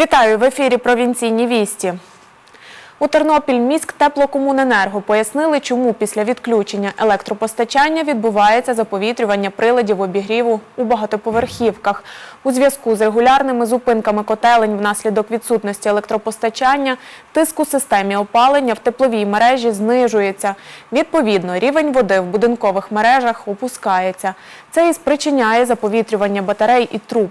Вітаю в ефірі Провінційні вісті. У Тернопіль міськ теплокомуненерго пояснили, чому після відключення електропостачання відбувається заповітрювання приладів обігріву у багатоповерхівках. У зв'язку з регулярними зупинками котелень внаслідок відсутності електропостачання тиск у системі опалення в тепловій мережі знижується. Відповідно, рівень води в будинкових мережах опускається. Це і спричиняє заповітрювання батарей і труб.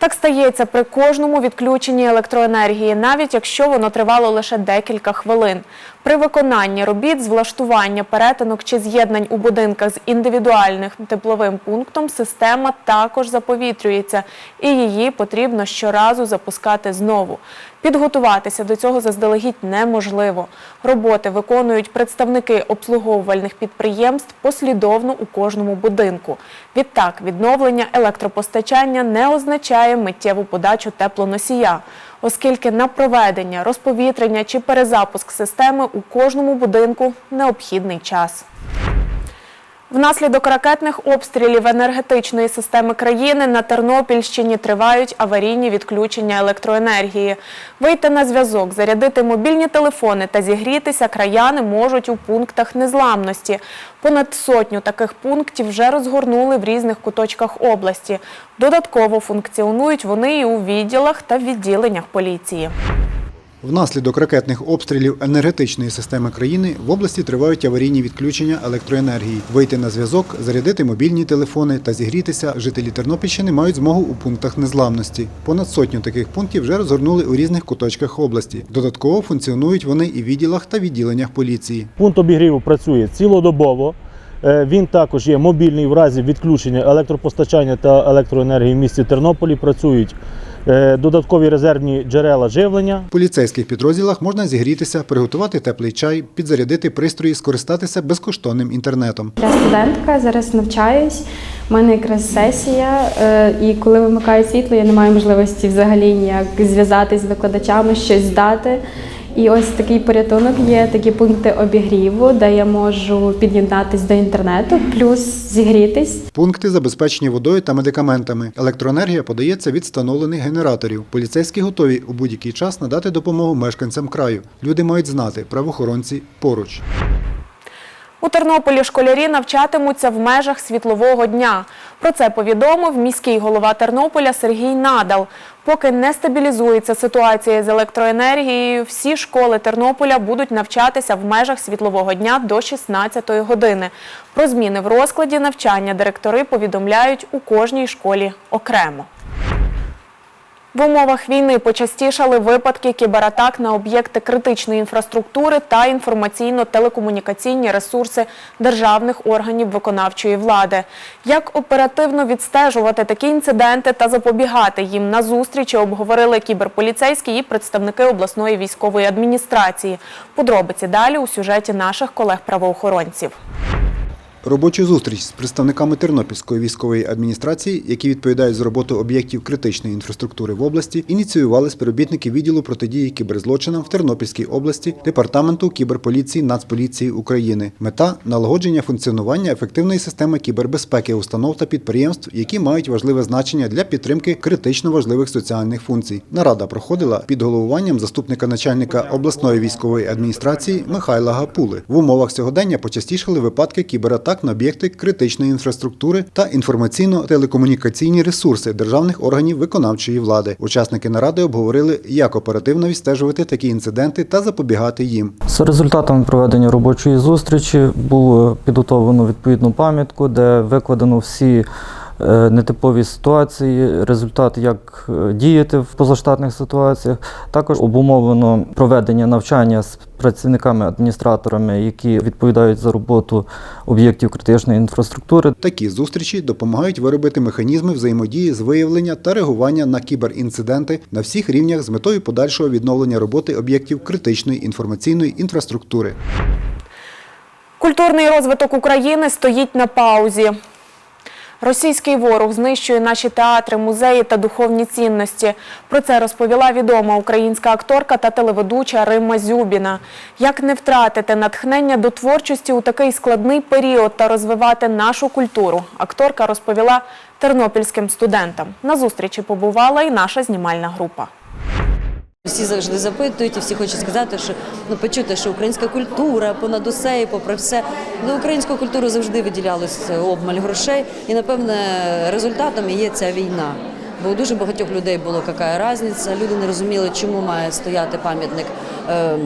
Так стається при кожному відключенні електроенергії, навіть якщо воно тривало лише декілька хвилин. При виконанні робіт з влаштування перетинок чи з'єднань у будинках з індивідуальним тепловим пунктом система також заповітрюється, і її потрібно щоразу запускати знову. Підготуватися до цього заздалегідь неможливо. Роботи виконують представники обслуговувальних підприємств послідовно у кожному будинку. Відтак, відновлення електропостачання не означає миттєву подачу теплоносія, оскільки на проведення, розповітрення чи перезапуск системи у кожному будинку необхідний час. Внаслідок ракетних обстрілів енергетичної системи країни на Тернопільщині тривають аварійні відключення електроенергії. Вийти на зв'язок, зарядити мобільні телефони та зігрітися краяни можуть у пунктах незламності. Понад сотню таких пунктів вже розгорнули в різних куточках області. Додатково функціонують вони і у відділах та відділеннях поліції. Внаслідок ракетних обстрілів енергетичної системи країни в області тривають аварійні відключення електроенергії. Вийти на зв'язок, зарядити мобільні телефони та зігрітися жителі Тернопільщини мають змогу у пунктах незламності. Понад сотню таких пунктів вже розгорнули у різних куточках області. Додатково функціонують вони і в відділах та відділеннях поліції. Пункт обігріву працює цілодобово. Е, Він також є мобільний в разі відключення електропостачання та електроенергії в місті Тернополі. Працюють додаткові резервні джерела живлення. В поліцейських підрозділах можна зігрітися, приготувати теплий чай, підзарядити пристрої, скористатися безкоштовним інтернетом. Я студентка, зараз навчаюсь. У мене якраз сесія, е, і коли вимикають світло, я не маю можливості взагалі ніяк зв'язатись з викладачами, щось здати. І ось такий порятунок є, такі пункти обігріву, де я можу під'єднатись до інтернету, плюс зігрітись. Пункти забезпечені водою та медикаментами. Електроенергія подається від встановлених генераторів. Поліцейські готові у будь-який час надати допомогу мешканцям краю. Люди мають знати, правоохоронці поруч. У Тернополі школярі навчатимуться в межах світлового дня. Про це повідомив міський голова Тернополя Сергій Надал. Поки не стабілізується ситуація з електроенергією, всі школи Тернополя будуть навчатися в межах світлового дня до 16 години. Про зміни в розкладі навчання директори повідомляють у кожній школі окремо. В умовах війни почастішали випадки кібератак на об'єкти критичної інфраструктури та інформаційно-телекомунікаційні ресурси державних органів виконавчої влади. Як оперативно відстежувати такі інциденти та запобігати їм на зустрічі обговорили кіберполіцейські і представники обласної військової адміністрації. Подробиці далі у сюжеті наших колег-правоохоронців. Робочу зустріч з представниками Тернопільської військової адміністрації, які відповідають за роботу об'єктів критичної інфраструктури в області, ініціювали співробітники відділу протидії кіберзлочинам в Тернопільській області, департаменту кіберполіції Нацполіції України. Мета налагодження функціонування ефективної системи кібербезпеки установ та підприємств, які мають важливе значення для підтримки критично важливих соціальних функцій. Нарада проходила під головуванням заступника начальника обласної військової адміністрації Михайла Гапули. В умовах сьогодення почастішали випадки кібератак на об'єкти критичної інфраструктури та інформаційно-телекомунікаційні ресурси державних органів виконавчої влади. Учасники наради обговорили, як оперативно відстежувати такі інциденти та запобігати їм. За результатами проведення робочої зустрічі було підготовлено відповідну пам'ятку, де викладено всі нетипові ситуації, результат, як е, діяти в позаштатних ситуаціях. Також обумовлено проведення навчання з працівниками-адміністраторами, які відповідають за роботу об'єктів критичної інфраструктури. Такі зустрічі допомагають виробити механізми взаємодії з виявлення та реагування на кіберінциденти на всіх рівнях з метою подальшого відновлення роботи об'єктів критичної інформаційної інфраструктури. Культурний розвиток України стоїть на паузі. Російський ворог знищує наші театри, музеї та духовні цінності. Про це розповіла відома українська акторка та телеведуча Римма Зюбіна. Як не втратити натхнення до творчості у такий складний період та розвивати нашу культуру, акторка розповіла тернопільським студентам. На зустрічі побувала і наша знімальна група. Всі завжди запитують і всі хочуть сказати, що ну почути, що українська культура понад усе і попри все. На українську культуру завжди виділялось обмаль грошей, і напевне результатом є ця війна. Бо у дуже багатьох людей було яка різниця. Люди не розуміли, чому має стояти пам'ятник. е,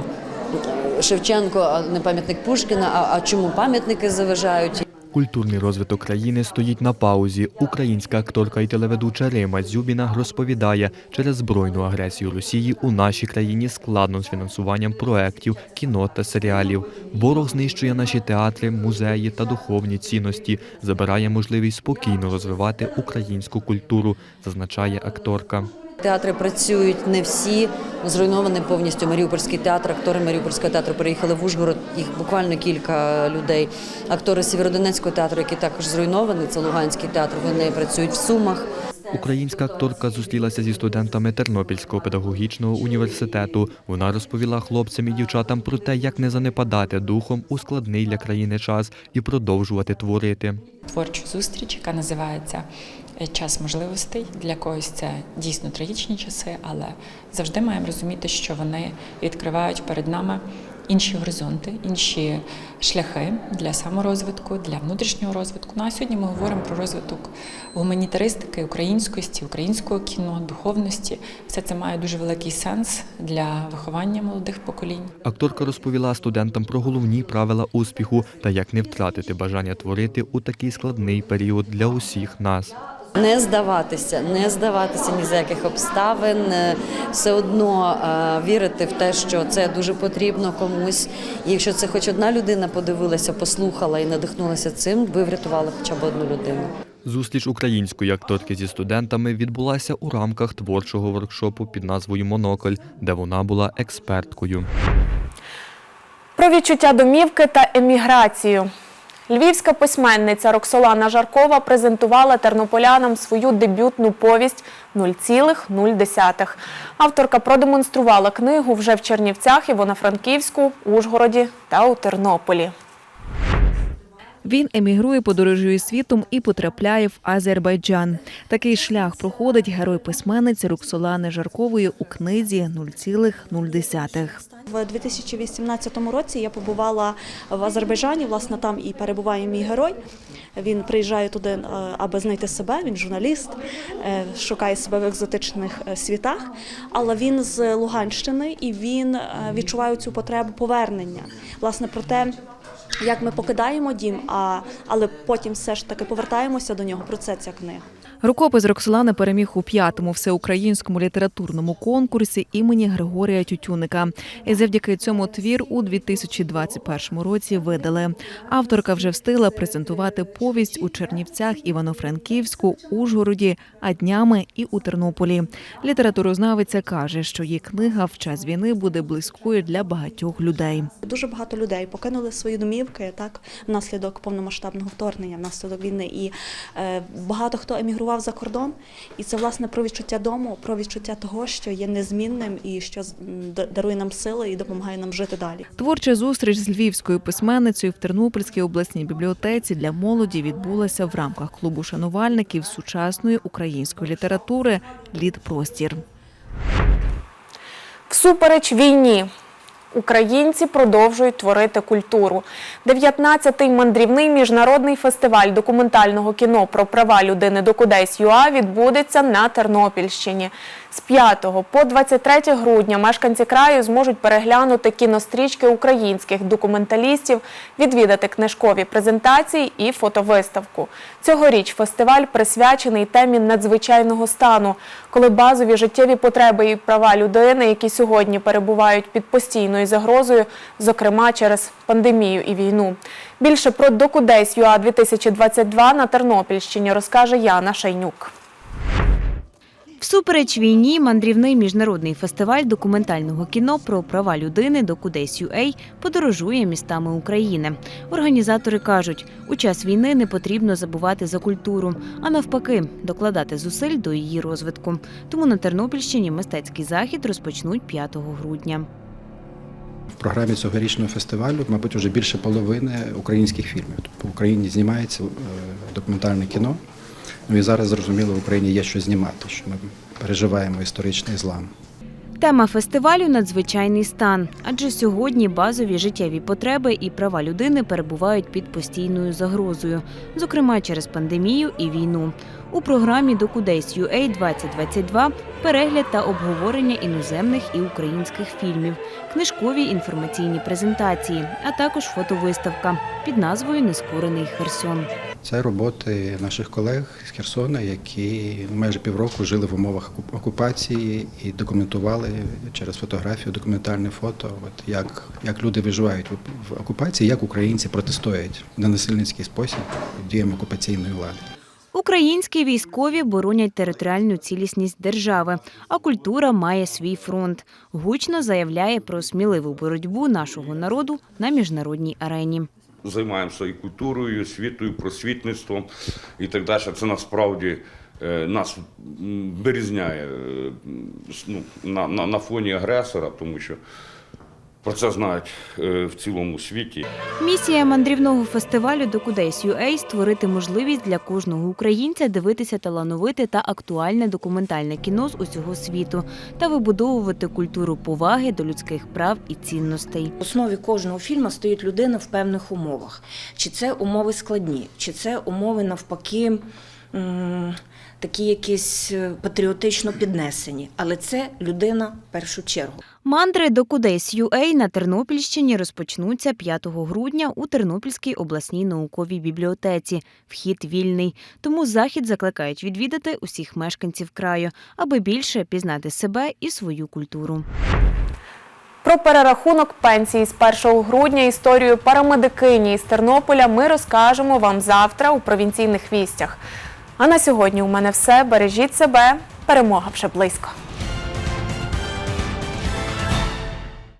Шевченко, а не пам'ятник Пушкіна, а, а чому пам'ятники заважають? Культурний розвиток країни стоїть на паузі. Українська акторка і телеведуча Рима Зюбіна розповідає, через збройну агресію Росії у нашій країні складно з фінансуванням проєктів, кіно та серіалів. Ворог знищує наші театри, музеї та духовні цінності, забирає можливість спокійно розвивати українську культуру, зазначає акторка. Театри працюють не всі. Зруйнований повністю Маріупольський театр. Актори Маріупольського театру переїхали в Ужгород. Їх буквально кілька людей. Актори Сєвєродонецького театру, який також зруйнований, це Луганський театр. Вони працюють в Сумах. Українська акторка зустрілася зі студентами Тернопільського педагогічного університету. Вона розповіла хлопцям і дівчатам про те, як не занепадати духом у складний для країни час і продовжувати творити. творчу зустріч, яка називається Час можливостей. Для когось це дійсно трагічні часи, але завжди маємо розуміти, що вони відкривають перед нами інші горизонти, інші шляхи для саморозвитку, для внутрішнього розвитку. Ну а сьогодні ми говоримо про розвиток гуманітаристики, українськості, українського кіно, духовності. Все це має дуже великий сенс для виховання молодих поколінь. Акторка розповіла студентам про головні правила успіху та як не втратити бажання творити у такий складний період для усіх нас. Не здаватися, не здаватися ні за яких обставин, е, все одно е, вірити в те, що це дуже потрібно комусь. І якщо це хоч одна людина подивилася, послухала і надихнулася цим, ви врятували хоча б одну людину. Зустріч української акторки зі студентами відбулася у рамках творчого воркшопу під назвою Монокль, де вона була експерткою. Про відчуття домівки та еміграцію. Львівська письменниця Роксолана Жаркова презентувала тернополянам свою дебютну повість «0,0». Авторка продемонструвала книгу вже в Чернівцях, Івано-Франківську, Ужгороді та у Тернополі. Він емігрує, подорожує світом і потрапляє в Азербайджан. Такий шлях проходить герой письменниці Роксолани Жаркової у книзі «0,0». В 2018 році я побувала в Азербайджані. Власне, там і перебуває мій герой. Він приїжджає туди, е, аби знайти себе. Він журналіст, е, шукає себе в екзотичних е, світах. Але він з Луганщини і він відчуває цю потребу повернення. Власне, про те, як ми покидаємо дім, а але потім все ж таки повертаємося до нього. Про це ця книга. Рукопис Роксолани переміг у п'ятому всеукраїнському літературному конкурсі імені Григорія Тютюника. І завдяки цьому твір у 2021 році видали. Авторка вже встигла презентувати повість у Чернівцях, Івано-Франківську, Ужгороді, а днями і у Тернополі. Літературознавиця каже, що її книга в час війни буде близькою для багатьох людей. Дуже багато людей покинули свої домівки так внаслідок повномасштабного вторгнення, внаслідок війни. І е, багато хто емігрував за кордон. І це власне про відчуття дому, про відчуття того, що є незмінним і що з- дарує нам сили і допомагає нам жити далі. Творча зустріч з львівською письменницею в Тернопільській обласній бібліотеці для молоді відбулася в рамках клубу шанувальників сучасної української літератури Лід Простір. Всупереч війні українці продовжують творити культуру. 19-й мандрівний міжнародний фестиваль документального кіно про права людини Докудейс ЮА відбудеться на Тернопільщині. З 5 по 23 грудня мешканці краю зможуть переглянути кінострічки українських документалістів, відвідати книжкові презентації і фотовиставку. Цьогоріч фестиваль присвячений темі надзвичайного стану, коли базові життєві потреби і права людини, які сьогодні перебувають під постійною загрозою, зокрема через пандемію і війну. Більше про Докудейс ЮА 2022 на Тернопільщині розкаже Яна Шайнюк. Всупереч війні мандрівний міжнародний фестиваль документального кіно про права людини Докудейс UA подорожує містами України. Організатори кажуть, у час війни не потрібно забувати за культуру, а навпаки, докладати зусиль до її розвитку. Тому на Тернопільщині мистецький захід розпочнуть 5 грудня. В програмі цьогорічного фестивалю, мабуть, вже більше половини українських фільмів. Тобто в Україні знімається е, документальне кіно. Ну і зараз зрозуміло, в Україні є що знімати, що ми переживаємо історичний злам. Тема фестивалю надзвичайний стан, адже сьогодні базові життєві потреби і права людини перебувають під постійною загрозою, зокрема через пандемію і війну. У програмі Докудейс UA 2022 перегляд та обговорення іноземних і українських фільмів, книжкові інформаційні презентації, а також фотовиставка під назвою Нескорений Херсон. Це роботи наших колег з Херсона, які майже півроку жили в умовах окупації і документували через фотографію, документальне фото, от як, як люди виживають в- окупації, як українці протистоять на насильницький спосіб діям окупаційної влади. Українські військові боронять територіальну цілісність держави, а культура має свій фронт. Гучно заявляє про сміливу боротьбу нашого народу на міжнародній арені. займаємося і культурою, і освітою, просвітництвом і так далі. Це насправді е, нас вирізняє е, ну, на, на, на фоні агресора, тому що про це знають е, в цілому світі. Місія мандрівного фестивалю Докудейс UA – створити можливість для кожного українця дивитися талановите та актуальне документальне кіно з усього світу та вибудовувати культуру поваги до людських прав і цінностей. В основі кожного фільму стоїть людина в певних умовах. Чи це умови складні, чи це умови навпаки. М, Такі якісь е, патріотично піднесені, але це людина в першу чергу. Мандри Докудейс UA на Тернопільщині розпочнуться 5 грудня у Тернопільській обласній науковій бібліотеці. Вхід вільний. Тому захід закликають відвідати усіх мешканців краю, аби більше пізнати себе і свою культуру. Про перерахунок пенсії з 1 грудня історію парамедикині із Тернополя ми розкажемо вам завтра у провінційних вістях. А на сьогодні у мене все. Бережіть себе. Перемога вже близько.